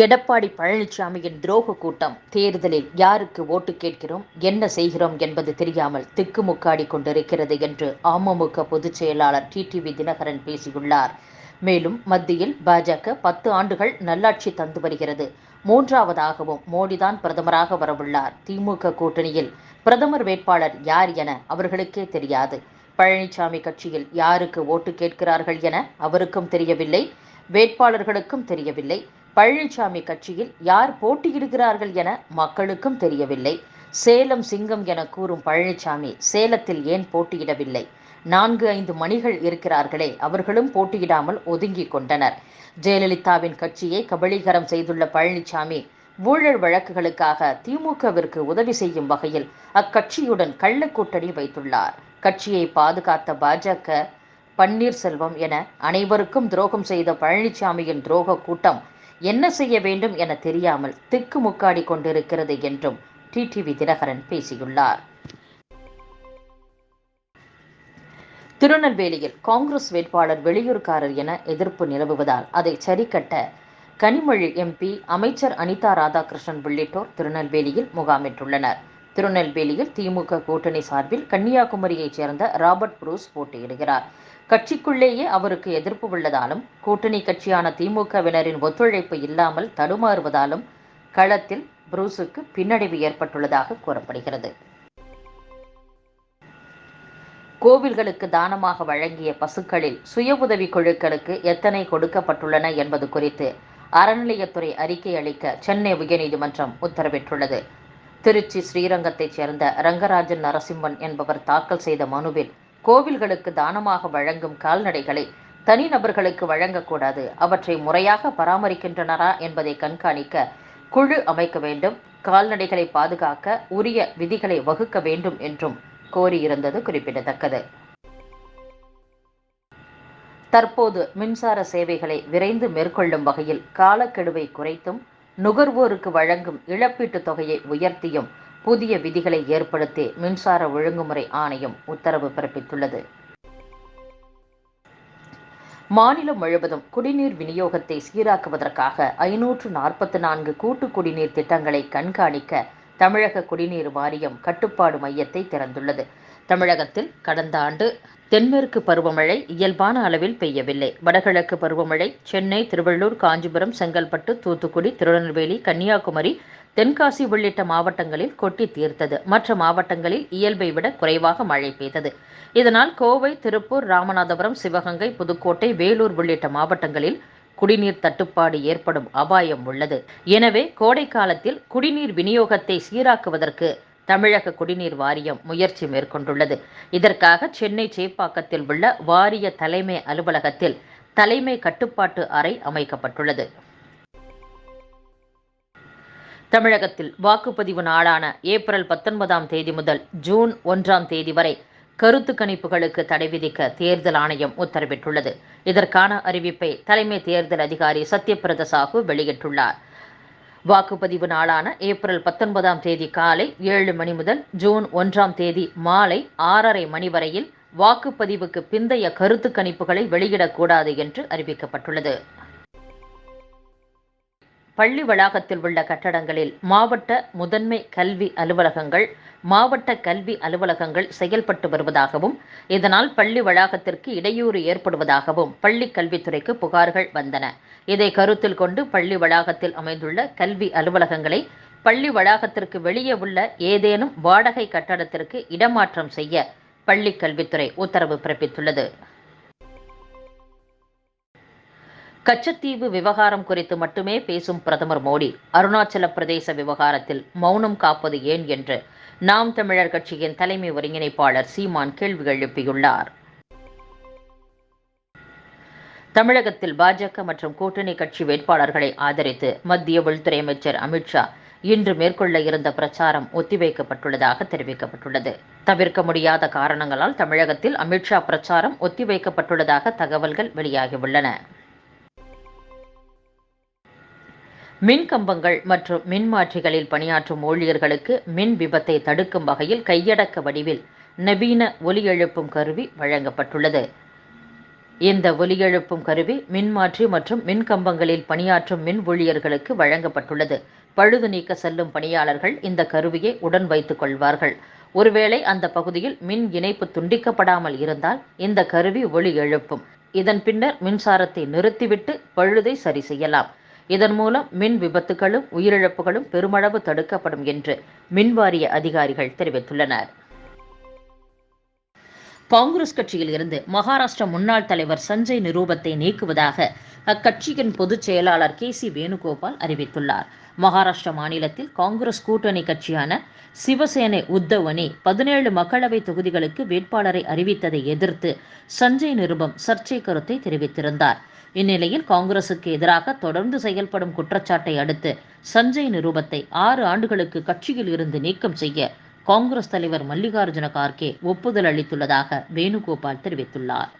எடப்பாடி பழனிசாமியின் துரோக கூட்டம். தேர்தலில் யாருக்கு ஓட்டு கேட்கிறோம் என்ன செய்கிறோம் என்பது தெரியாமல் திக்குமுக்காடி கொண்டிருக்கிறது என்று அமமுக பொதுச் செயலாளர் டிடிவி தினகரன் பேசியுள்ளார். மேலும் மத்தியில் பாஜக பத்து ஆண்டுகள் நல்லாட்சி தந்து வருகிறது. மூன்றாவதாகவும் மோடிதான் பிரதமராக வரவுள்ளார். திமுக கூட்டணியில் பிரதமர் வேட்பாளர் யார் என அவர்களுக்கே தெரியாது. பழனிசாமி கட்சியில் யாருக்கு ஓட்டு கேட்கிறார்கள் என அவருக்கும் தெரியவில்லை வேட்பாளர்களுக்கும் தெரியவில்லை. பழனிசாமி கட்சியில் யார் போட்டியிடுகிறார்கள் என மக்களுக்கும் தெரியவில்லை. சேலம் சிங்கம் என கூறும் பழனிசாமி சேலத்தில் ஏன் போட்டியிடவில்லை? நான்கு ஐந்து மணிகள் இருக்கிறார்களே அவர்களும் போட்டியிடாமல் ஒதுங்கிக் கொண்டனர். ஜெயலலிதாவின் கட்சியை கபலீகரம் செய்துள்ள பழனிசாமி ஊழல் வழக்குகளுக்காக திமுகவிற்கு உதவி செய்யும் வகையில் அக்கட்சியுடன் கள்ள கூட்டணி வைத்துள்ளார். கட்சியை பாதுகாத்த பாஜக பன்னீர்செல்வம் என அனைவருக்கும் துரோகம் செய்த பழனிசாமியின் துரோக கூட்டம் என்ன செய்ய வேண்டும் என தெரியாமல் திக்கு முக்காடி கொண்டிருக்கிறது என்றும் டிடிவி தினகரன் பேசியுள்ளார். திருநெல்வேலியில் காங்கிரஸ் வேட்பாளர் வெளியூர்காரர் என எதிர்ப்பு நிலவுவதால் அதை சரிக்கட்ட கனிமொழி எம்பி அமைச்சர் அனிதா ராதாகிருஷ்ணன் உள்ளிட்டோர் திருநெல்வேலியில் முகாமிட்டுள்ளனர். திருநெல்வேலியில் திமுக கூட்டணி சார்பில் கன்னியாகுமரியைச் சேர்ந்த ராபர்ட் புரூஸ் போட்டியிடுகிறார். கட்சிக்குள்ளேயே அவருக்கு எதிர்ப்பு உள்ளதாலும் கூட்டணி கட்சியான திமுகவினரின் ஒத்துழைப்பு இல்லாமல் தடுமாறுவதாலும் களத்தில் புரூஸுக்கு பின்னடைவு ஏற்பட்டுள்ளதாக கூறப்படுகிறது. கோவில்களுக்கு தானமாக வழங்கிய பசுக்களில் சுய உதவி குழுக்களுக்கு எத்தனை கொடுக்கப்பட்டுள்ளன என்பது குறித்து அறநிலையத்துறை அறிக்கை அளிக்க சென்னை உயர்நீதிமன்றம் உத்தரவிட்டுள்ளது. திருச்சி ஸ்ரீரங்கத்தைச் சேர்ந்த ரங்கராஜன் நரசிம்மன் என்பவர் தாக்கல் செய்த மனுவில் கோவில்களுக்கு தானமாக வழங்கும் கால்நடைகளை தனிநபர்களுக்கு வழங்கக்கூடாது. அவற்றை முறையாக பராமரிக்கின்றனரா என்பதை கண்காணிக்க குழு அமைக்க வேண்டும். கால்நடைகளை பாதுகாக்க உரிய விதிகளை வகுக்க வேண்டும் என்றும் கோரியிருந்தது குறிப்பிடத்தக்கது. தற்போது மின்சார சேவைகளை விரைந்து மேற்கொள்ளும் வகையில் காலக்கெடுவை குறைத்தும் நுகர்வோருக்கு வழங்கும் இழப்பீட்டுத் தொகையை உயர்த்தியும் புதிய விதிகளை ஏற்படுத்தி மின்சார ஒழுங்குமுறை ஆணையம் உத்தரவு பிறப்பித்துள்ளது. மாநிலம் முழுவதும் குடிநீர் விநியோகத்தை சீராக்குவதற்காக ஐநூற்று நாற்பத்தி நான்கு கூட்டு குடிநீர் திட்டங்களை கண்காணிக்க தமிழக குடிநீர் வாரியம் கட்டுப்பாடு மையத்தை திறந்துள்ளது. தமிழகத்தில் கடந்த ஆண்டு தென்மேற்கு பருவமழை இயல்பான அளவில் பெய்யவில்லை. வடகிழக்கு பருவமழை சென்னை திருவள்ளூர் காஞ்சிபுரம் செங்கல்பட்டு தூத்துக்குடி திருநெல்வேலி கன்னியாகுமரி தென்காசி உள்ளிட்ட மாவட்டங்களில் கொட்டி தீர்த்தது. மற்ற மாவட்டங்களில் இயல்பை விட குறைவாக மழை பெய்தது. இதனால் கோவை திருப்பூர் ராமநாதபுரம் சிவகங்கை புதுக்கோட்டை வேலூர் உள்ளிட்ட மாவட்டங்களில் குடிநீர் தட்டுப்பாடு ஏற்படும் அபாயம் உள்ளது. எனவே கோடை காலத்தில் குடிநீர் விநியோகத்தை சீராக்குவதற்கு தமிழக குடிநீர் வாரியம் முயற்சி மேற்கொண்டுள்ளது. இதற்காக சென்னை சேப்பாக்கத்தில் உள்ள வாரிய தலைமை அலுவலகத்தில் தலைமை கட்டுப்பாட்டு அறை அமைக்கப்பட்டுள்ளது. தமிழகத்தில் வாக்குப்பதிவு நாளான ஏப்ரல் பத்தொன்பதாம் தேதி முதல் ஜூன் ஒன்றாம் தேதி வரை கருத்து கணிப்புகளுக்கு தடை விதிக்க தேர்தல் ஆணையம் உத்தரவிட்டுள்ளது. இதற்கான அறிவிப்பை தலைமை தேர்தல் அதிகாரி சத்யபிரத சாஹூ வெளியிட்டுள்ளார். வாக்குப்பதிவு நாளான ஏப்ரல் பத்தொன்பதாம் தேதி காலை ஏழு மணி முதல் ஜூன் ஒன்றாம் தேதி மாலை ஆறரை மணி வரையில் வாக்குப்பதிவுக்கு பிந்தைய கருத்து கணிப்புகளை வெளியிடக்கூடாது என்று அறிவிக்கப்பட்டுள்ளது. பள்ளி வளாகத்தில் உள்ள கட்டடங்களில் மாவட்ட முதன்மை கல்வி அலுவலகங்கள் மாவட்ட கல்வி அலுவலகங்கள் செயல்பட்டு வருவதாகவும் இதனால் பள்ளி வளாகத்திற்கு இடையூறு ஏற்படுவதாகவும் பள்ளி கல்வித்துறைக்கு புகார்கள் வந்தன. இதை கருத்தில் கொண்டு பள்ளி வளாகத்தில் அமைந்துள்ள கல்வி அலுவலகங்களை பள்ளி வளாகத்திற்கு வெளியே உள்ள ஏதேனும் வாடகை கட்டடத்திற்கு இடமாற்றம் செய்ய பள்ளி கல்வித்துறை உத்தரவு பிறப்பித்துள்ளது. கச்சத்தீவு விவகாரம் குறித்து மட்டுமே பேசும் பிரதமர் மோடி அருணாச்சல பிரதேச விவகாரத்தில் மௌனம் காப்பது ஏன் என்று நாம் தமிழர் கட்சியின் தலைமை ஒருங்கிணைப்பாளர் சீமான் கேள்வி எழுப்பியுள்ளார். தமிழகத்தில் பாஜக மற்றும் கூட்டணி கட்சி வேட்பாளர்களை ஆதரித்து மத்திய உள்துறை அமைச்சர் அமித்ஷா இன்று மேற்கொள்ள இருந்த பிரச்சாரம் ஒத்திவைக்கப்பட்டுள்ளதாக தெரிவிக்கப்பட்டுள்ளது. தவிர்க்க முடியாத காரணங்களால் தமிழகத்தில் அமித்ஷா பிரச்சாரம் ஒத்திவைக்கப்பட்டுள்ளதாக தகவல்கள் வெளியாகியுள்ளன. மின் கம்பங்கள் மற்றும் மின்மாற்றிகளில் பணியாற்றும் ஊழியர்களுக்கு மின் விபத்தை தடுக்கும் வகையில் கையடக்க வடிவில் நவீன ஒலி எழுப்பும் கருவி வழங்கப்பட்டுள்ளது. இந்த ஒலி எழுப்பும் கருவி மின்மாற்றி மற்றும் மின் கம்பங்களில் பணியாற்றும் மின் ஊழியர்களுக்கு வழங்கப்பட்டுள்ளது. பழுது நீக்க செல்லும் பணியாளர்கள் இந்த கருவியை உடன் வைத்துக் கொள்வார்கள். ஒருவேளை அந்த பகுதியில் மின் இணைப்பு துண்டிக்கப்படாமல் இருந்தால் இந்த கருவி ஒளி எழுப்பும். இதன் பின்னர் மின்சாரத்தை நிறுத்திவிட்டு பழுதை சரி செய்யலாம். இதன் மூலம் மின் விபத்துகளும் உயிரிழப்புகளும் பெருமளவு தடுக்கப்படும் என்று மின்வாரிய அதிகாரிகள் தெரிவித்துள்ளனர். காங்கிரஸ் கட்சியில் இருந்து மகாராஷ்டிர முன்னாள் தலைவர் சஞ்சய் நிரூபத்தை நீக்குவதாக அக்கட்சியின் பொதுச் செயலாளர் கே சி வேணுகோபால் அறிவித்துள்ளார். மகாராஷ்டிர மாநிலத்தில் காங்கிரஸ் கூட்டணி கட்சியான சிவசேனை உத்தவ் அணி பதினேழு மக்களவை தொகுதிகளுக்கு வேட்பாளரை அறிவித்ததை எதிர்த்து சஞ்சய் நிருபம் சர்ச்சை கருத்தை தெரிவித்திருந்தார். இந்நிலையில் காங்கிரசுக்கு எதிராக தொடர்ந்து செயல்படும் குற்றச்சாட்டை அடுத்து சஞ்சய் நிரூபத்தை ஆறு ஆண்டுகளுக்கு கட்சியில் இருந்து நீக்கம் செய்ய காங்கிரஸ் தலைவர் மல்லிகார்ஜுன கார்கே ஒப்புதல் அளித்துள்ளதாக வேணுகோபால் தெரிவித்துள்ளார்.